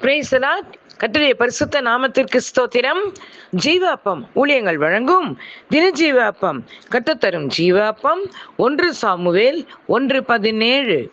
பிரேசலா கட்டுடைய பரிசுத்த நாமத்திற்கு ஸ்தோத்திரம். ஜீவாப்பம் ஊழியங்கள் வழங்கும். தின ஜீவாப்பம் கட்டுத்தரும் ஜீவாப்பம். ஒன்று சாமுவேல் ஒன்று பதினேழு.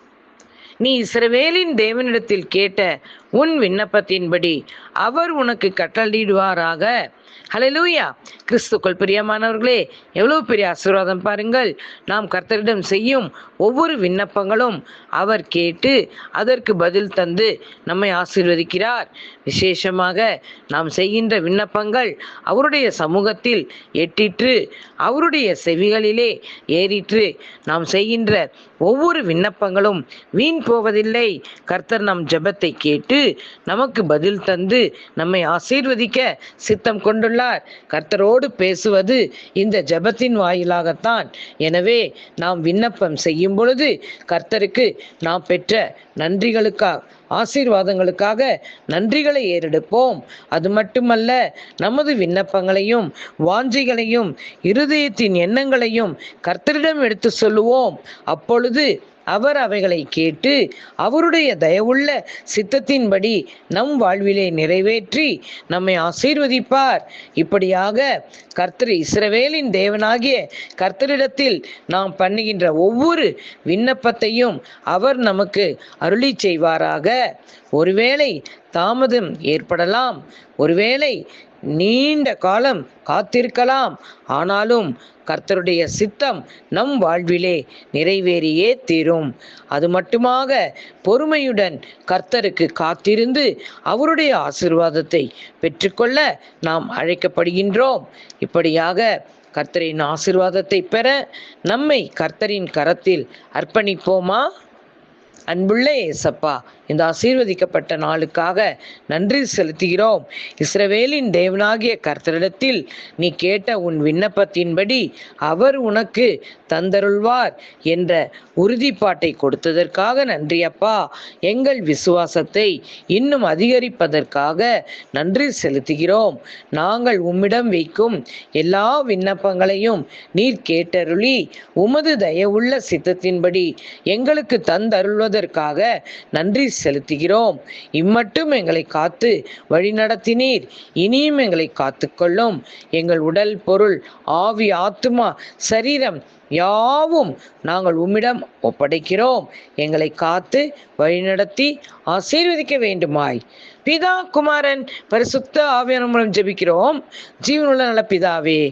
நீ இஸ்ரவேலின் தேவனிடத்தில் கேட்ட உன் விண்ணப்பத்தின்படி அவர் உனக்கு கட்டளையிடுவாராக. ஹலலூயா கிறிஸ்துக்குள் பிரியமானவர்களே எவ்வளவு பெரிய ஆசீர்வாதம் பாருங்கள். நாம் கர்த்தரிடம் செய்யும் ஒவ்வொரு விண்ணப்பங்களும் அவர் கேட்டு அதற்கு பதில் தந்து நம்மை ஆசீர்வதிக்கிறார். விசேஷமாக நாம் செய்கின்ற விண்ணப்பங்கள் அவருடைய சமூகத்தில் எட்டிற்று அவருடைய செவிகளிலே ஏறிற்று. நாம் செய்கின்ற ஒவ்வொரு விண்ணப்பங்களும் வீண் போவதில்லை. கர்த்தர் நம் ஜெபத்தை கேட்டு நமக்கு பதில் தந்து நம்மை ஆசீர்வதிக்க சித்தம் கொண்டு கொண்டுள்ளார். கர்த்தரோடு பேசுவது இந்த ஜெபத்தின் வாயிலாகத்தான். எனவே நாம் விண்ணப்பம் செய்யும் பொழுது கர்த்தருக்கு நாம் பெற்ற நன்றிகளுக்காக ஆசீர்வாதங்களுக்காக நன்றிகளை ஏறெடுப்போம். அது மட்டுமல்ல நமது விண்ணப்பங்களையும் வாஞ்சிகளையும் இருதயத்தின் எண்ணங்களையும் கர்த்தரிடம் எடுத்து சொல்லுவோம். அப்பொழுது அவர் அவைகளை கேட்டு அவருடைய தயவுள்ள சித்தத்தின்படி நம் வாழ்விலே நிறைவேற்றி நம்மை ஆசீர்வதிப்பார். இப்படியாக கர்த்தர் இஸ்ரவேலின் தேவனாகிய கர்த்தரிடத்தில் நாம் பண்ணுகின்ற ஒவ்வொரு விண்ணப்பத்தையும் அவர் நமக்கு அருளி செய்வாராக. ஒருவேளை தாமதம் ஏற்படலாம். ஒருவேளை நீண்ட காலம் காத்திருக்கலாம். ஆனாலும் கர்த்தருடைய சித்தம் நம் வாழ்விலே நிறைவேறியே தீரும். அது மட்டுமாக பொறுமையுடன் கர்த்தருக்கு காத்திருந்து அவருடைய ஆசிர்வாதத்தை பெற்றுக்கொள்ள நாம் அழைக்கப்படுகின்றோம். இப்படியாக கர்த்தரின் ஆசிர்வாதத்தை பெற நம்மை கர்த்தரின் கரத்தில் அர்ப்பணிப்போமா? அன்புள்ள ஏசப்பா இந்த ஆசீர்வதிக்கப்பட்ட நாளுக்காக நன்றி செலுத்துகிறோம். இஸ்ரவேலின் தேவனாகிய கர்த்தரிடத்தில் நீ கேட்ட உன் விண்ணப்பத்தின்படி அவர் உனக்கு தந்தருள்வார் என்ற உறுதிப்பாட்டை கொடுத்ததற்காக நன்றி அப்பா. எங்கள் விசுவாசத்தை இன்னும் அதிகரிப்பதற்காக நன்றி செலுத்துகிறோம். நாங்கள் உம்மிடம் வைக்கும் எல்லா விண்ணப்பங்களையும் நீர் கேட்டருளி உமது தயவுள்ள சித்தத்தின்படி எங்களுக்கு தந்தருள்வதற்காக நன்றி செலுத்துகிறோம். இம்மட்டும் எங்களை காத்து வழிநடத்தினீர். இனியும் எங்களை காத்துக்கொள்ளும். எங்கள் உடல் பொருள் ஆவி ஆத்துமா சரீரம் யாவும் நாங்கள் உம்மிடம் ஒப்படைக்கிறோம். எங்களை காத்து வழிநடத்தி ஆசீர்வதிக்க வேண்டுமாய். பிதா குமாரன் பரிசுத்த ஆவியான மூலம் ஜெபிக்கிறோம். ஜீவனுள்ள நல்ல பிதாவே